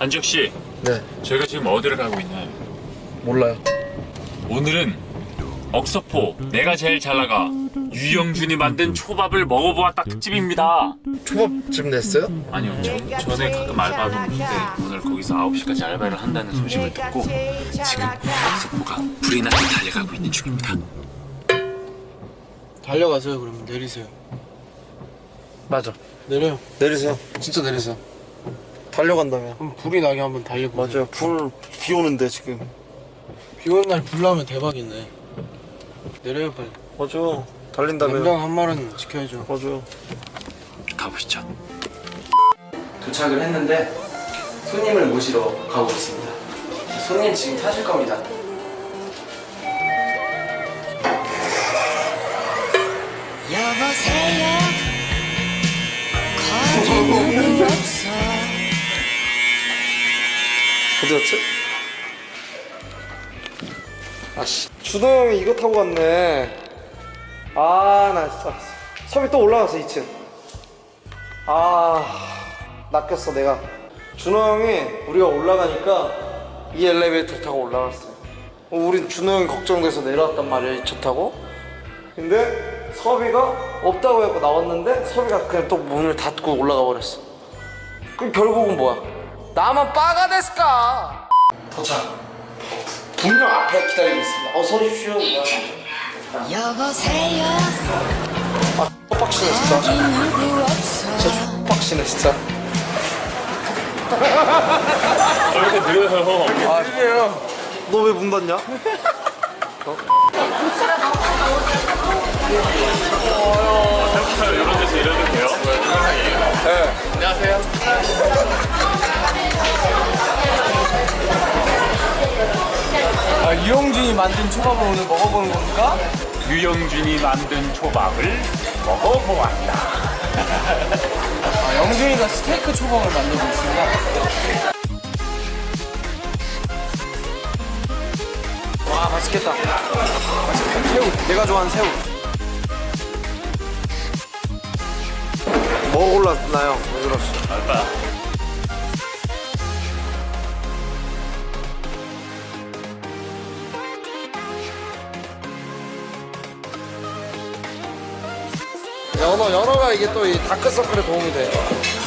안지혁 씨, 네, 저희가 지금 어디를 가고 있나요? 몰라요. 오늘은 억서포 내가 제일 잘 나가 유영준이 만든 초밥을 먹어보았다 특집입니다. 초밥집 냈어요? 아니요, 전, 전에 가끔 알바하고 있는데 오늘 거기서 9시까지 알바를 한다는 소식을 듣고 지금 억서포가 불이 나게 달려가고 있는 중입니다. 달려가세요 그러면 내리세요 맞아. 내려요 내리세요. 진짜 내리세요 달려간다며. 그럼 불이 나게 한번 달려보세요 맞아요. 불, 비 오는데 지금. 비 오는 날 불 나면 대박이네 내려요 빨리 맞아. 달린다며. 남장 한 말은 지켜야죠 맞아. 가보시죠. 도착을 했는데 손님을 모시러 가고 있습니다 손님 지금 타실 겁니다 여보세요 거짓말이 없어 어디 갔지? 아씨. 준호 형이 이거 타고 갔네. 아, 나 진짜. 섬이 또 올라갔어, 2층. 아, 낚였어, 내가. 준호 형이 우리가 올라가니까 이 엘리베이터 타고 올라갔어요. 어, 우린 준호 형이 걱정돼서 내려왔단 말이야, 이차 타고. 근데 섭이가 없다고 해서 나왔는데 섭이가 그냥 또 문을 닫고 올라가 버렸어. 그럼 결국은 뭐야? 나만 빠가 됐을까? 도착. 분명 앞에 기다리고 있습니다. 어서 오십시오. 여보세요 빡치네 진짜. 진짜 빡치네 진짜. 왜 이렇게 느려요? 아, 그게요. 너 왜 문 닫냐? 이런 데서 이러면 돼요? 아 만든 초밥을 오늘 먹어보는 겁니까? 유영준이 만든 초밥을 먹어보았다. 아 영준이가 스테이크 초밥을 만들고 있습니다 와 맛있겠다 맛있겠다 새우 내가 좋아하는 새우 뭐 골랐나요? 왜 그러시? 알바. 연어 연어가 이게 또 이 다크서클에 도움이 돼. 영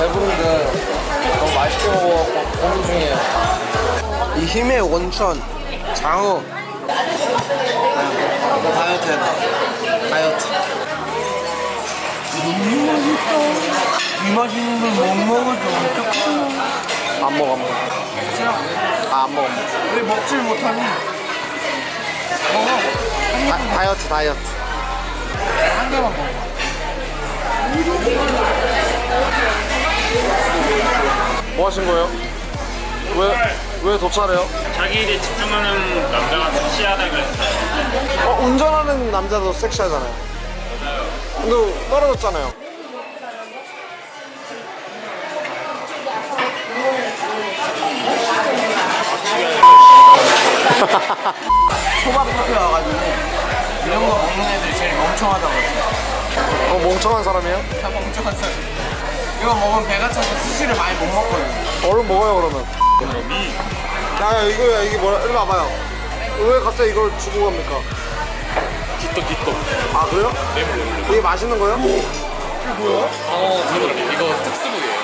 배부른데 너무 맛있게 먹어갖고 고민 중이에요. 이 힘의 원천 장어. 이거 다이어트 돼. 다이어트. 이 맛있는 걸못 먹어도 어떡해 안 먹어 안 먹어. 아, 안 먹어. 안 먹어. 왜 먹질 못하니? 먹어 다, 다이어트 다이어트. 한 개만 먹어 뭐 하신 거예요? 왜, 왜 도착해요? 자기 일에 집중하는 남자가 섹시하다 그랬어요. 어, 운전하는 남자도 섹시하잖아요. 근데 떨어졌잖아요. 초밥 카페 와가지고 이런 거 먹는 애들이 제일 멍청하다고 했어요 어, 멍청한 사람이에요? 다 멍청한 사람 이거 먹으면 배가 차서 스시를 많이 못 먹거든요 얼른 먹어요 그러면. 야, 야 이거야 이게 뭐야? 일로 와봐요. 왜 갑자기 이걸 주고 갑니까? 기떡 기떡. 아 그래요? 이게 맛있는 거예요? 어, 저는 이거 특수부예요.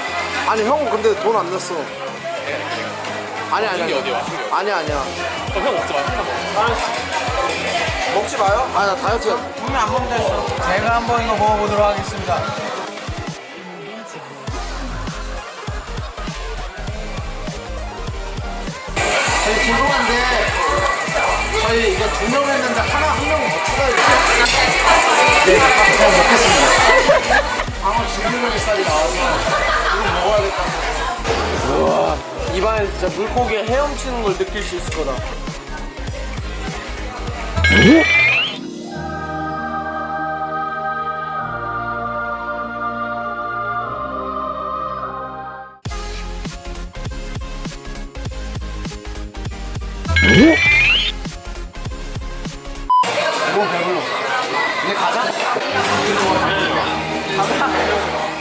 아니 형 근데 돈 안 냈어. 아니 아니. 어디 와? 아니 아니야. 형 먹지 마. 먹지 마요. 아나 다이어트. 분명 안 먹는다 했어. 제가 한번 이거 먹어보도록 하겠습니다. 궁금한데 저희 이거 두명 했는데 하나 한 명은 더 추가해 주세요. 네, 잘 먹겠습니다. 방어 지글러리 쌀이 나와서 이거 먹어야 될것 같아요. 우와, 입안에 진짜 물고기 헤엄치는 걸 느낄 수 있을 거다. 이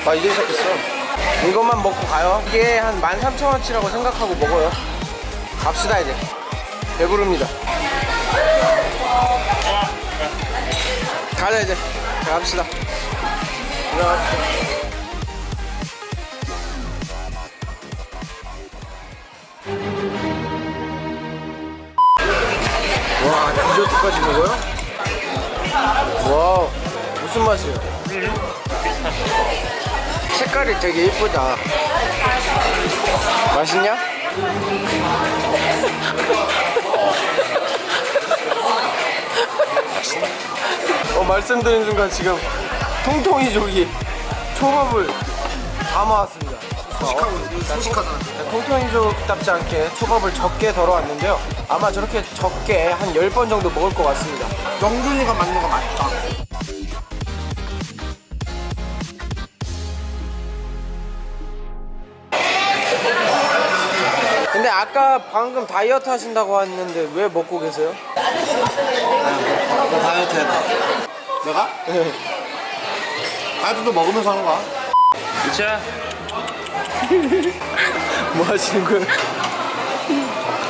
나 이제 시작했어. 이것만 먹고 가요. 이게 한 13,000원치라고 생각하고 먹어요. 갑시다, 이제. 배부릅니다. 가자, 이제. 자, 갑시다. 들어갑시다. 와, 디저트까지 먹어요? 와, 무슨 맛이에요? 색깔이 되게 예쁘다. 맛있냐? 어, 말씀드린 순간 지금 통통이 조기 초밥을 담아왔습니다. 소식하잖아. 통통이족답지 않게 초밥을 적게 덜어왔는데요. 아마 저렇게 적게 한 10번 정도 먹을 것 같습니다. 영준이가 만든 거 맛있다. 아까 방금 다이어트 하신다고 했는데 왜 먹고 계세요? 나 다이어트 해야 돼. 내가? 다이어트도 먹으면서 하는 거야. 자 뭐 하시는 거예요?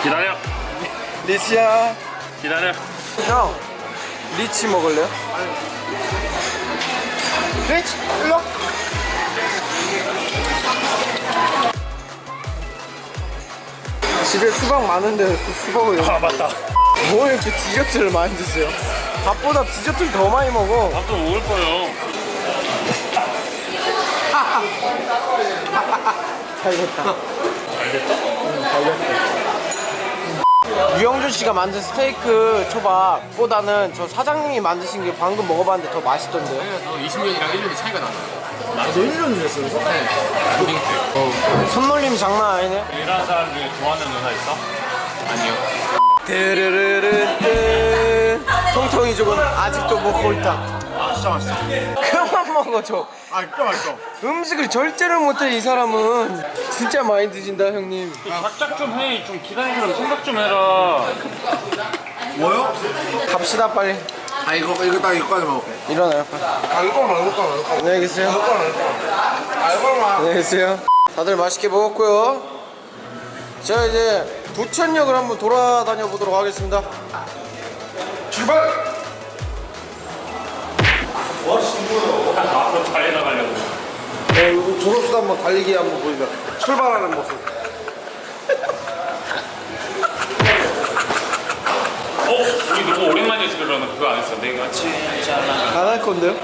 기다려 리치야. 기다려 형, 리치 먹을래요? 리치, 일로. 집에 수박 많은데 또 수박을 아 맞다 뭐 이렇게 디저트를 많이 드세요? 밥보다 디저트를 더 많이 먹어. 밥도 먹을 거요 잘 됐다. 잘 됐다? 응, 잘 됐어. 유영준 씨가 만든 스테이크 초밥보다는 저 사장님이 만드신 게 방금 먹어봤는데 더 맛있던데요? 20년이랑 1년이 차이가 나요. 너 1년 일했어, 그래서? 손놀림이 장난 아니네. 일하는 사람 중에 좋아하는 누나 있어? 아니요. 드르르르르 통통이 조금 아직도 먹고 있다. 아, 진짜 맛있어. 그만 먹어 저. 아, 진짜 맛있어. 음식을 절제를 못해 이 사람은. 진짜 많이 드신다 형님. 바짝 좀 해 좀 기다리면 생각 좀 해라 뭐요? 갑시다 빨리. 아, 이거, 이거 딱 이거까지 먹을게. 일어나요 빨리. 아, 이거 말고, 이거 말고. 안녕히 계세요. 아, 이거 말고. 안녕히 계세요. 다들 맛있게 먹었고요. 자 이제 부천역을 한번 돌아다녀 보도록 하겠습니다. 출발! 앞으로 달려나가려고 어, 이거 졸업수도 한번 달리기 한번 보여줘. 출발하는 모습. 어? 우리 너무 오랜만에 그러나 그거 안 했어 내가 진짜 안할 건데요?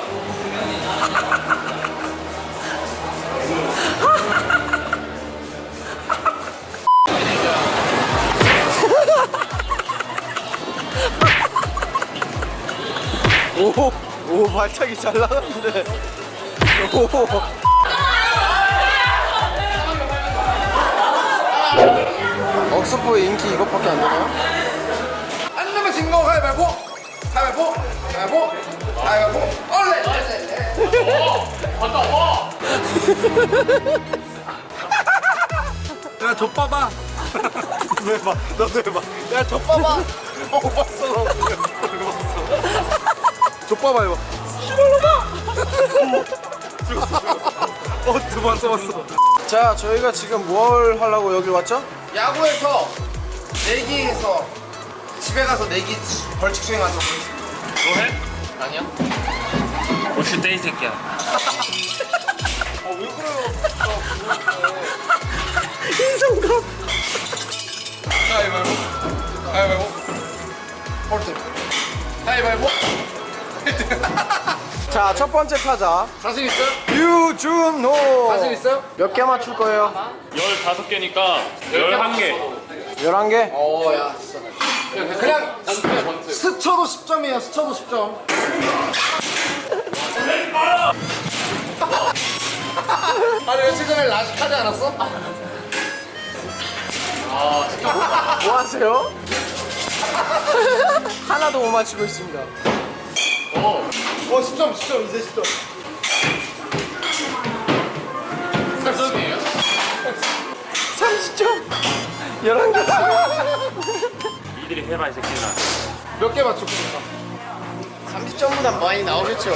오, 오 발차기 잘 나갔는데. 오. 억스포의 인기 이것밖에 안 되나요? 안 내면 진거 가위바위보! 가위바위보! 가위바위보! 가위바위보! 얼레! 야, 저 봐봐. 너 해봐. 너도 해봐. 야, 저 봐봐. 어, 봤어. 너. 저 봐봐, 이거. 어, 두 번 써봤어. 자, 저희가 지금 뭘 하려고 여기 왔죠? 야구에서 내기에서 집에 가서 내기 벌칙 수행하는 거 보겠습니다. 너 해? 아니야 고슈 떼이 새끼야 아, 왜 그래요? 인성감. 가위바위보. 가위바위보. 홀트. 가위바위보. 자, 첫 번째 타자. 자신 있어요? 유준호. 자신 있어요? 몇 개 맞출 거예요? 15개니까 11개 11개? 어, 야, 진짜. 그냥, 난 그냥 번트. 스쳐도 10점이에요 스쳐도 10점 아니, 며칠 전에 라식 하지 않았어? 뭐 하세요? 하나도 못 맞추고 있습니다. 어 10점 10점 이제 10점 30점이에요? 30점. 11개. 니들이 해봐 이 새끼들아 몇개 맞췄고 30점보다 많이 나오겠죠.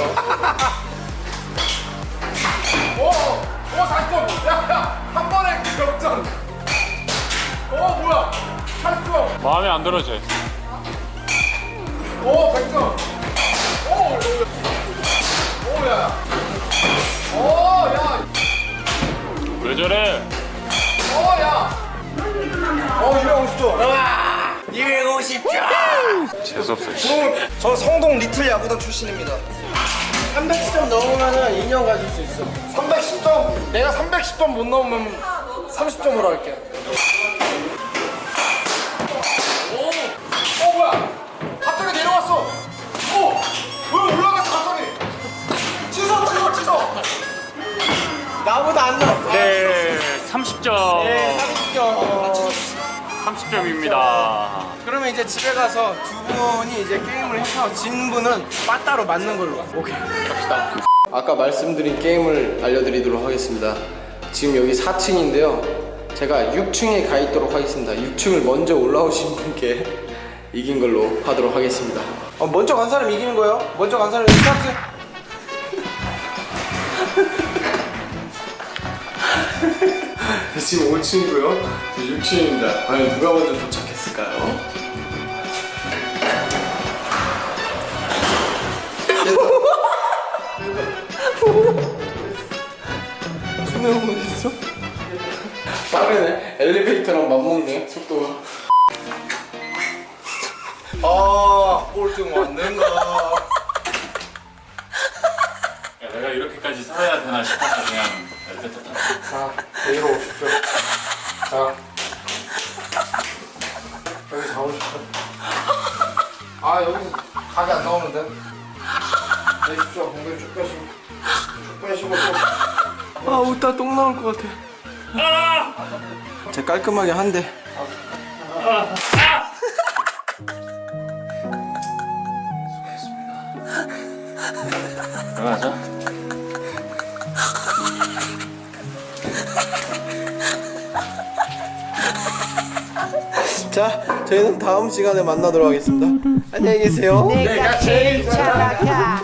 오! 오, 40점! 야, 야! 한 번에 역전! 오, 뭐야! 80점! 마음에 안 들어 쟤 오, 100점! 오! 오, 야! 오, 야! 왜 저래 오, 야! 어 250점 250점. 재수없어 저 성동 리틀 야구단 출신입니다 310점 넘으면 인형 가질 수 있어. 310점 내가 310점 못 넘으면 30점으로 할게 나보다 안 나왔어. 네 30점 네, 30점. 30점입니다 그러면 이제 집에 가서 두 분이 이제 게임을 해서 진 분은 빠따로 맞는 걸로. 오케이. 갑시다. 아까 말씀드린 게임을 알려드리도록 하겠습니다. 지금 여기 4층인데요. 제가 6층에 가 있도록 하겠습니다. 6층을 먼저 올라오신 분께 이긴 걸로 하도록 하겠습니다. 어, 먼저 간 사람 이기는 거예요? 먼저 간 사람 스타트. 지금 5층이고요. 6층입니다. 과연 누가 먼저 도착했을까요? 준호 있어? 빠르네. 엘리베이터랑 맞먹네 속도가. 아 꼴등 왔는가 이렇게까지 살아야 되나 싶어서 그냥 뱉었다 자 내리러 오십시오. 자. 여기 잡으십시오. 아 여기 각이 안 나오는데? 내십시오. 공개 쭉 빼시고. 쭉 빼시고 또. 아 웃다 똥 나올 것 같아. 제 깔끔하게 한 대. 들어가자 자, 저희는 다음 시간에 만나도록 하겠습니다. 안녕히 계세요. 내가 제일 잘 나가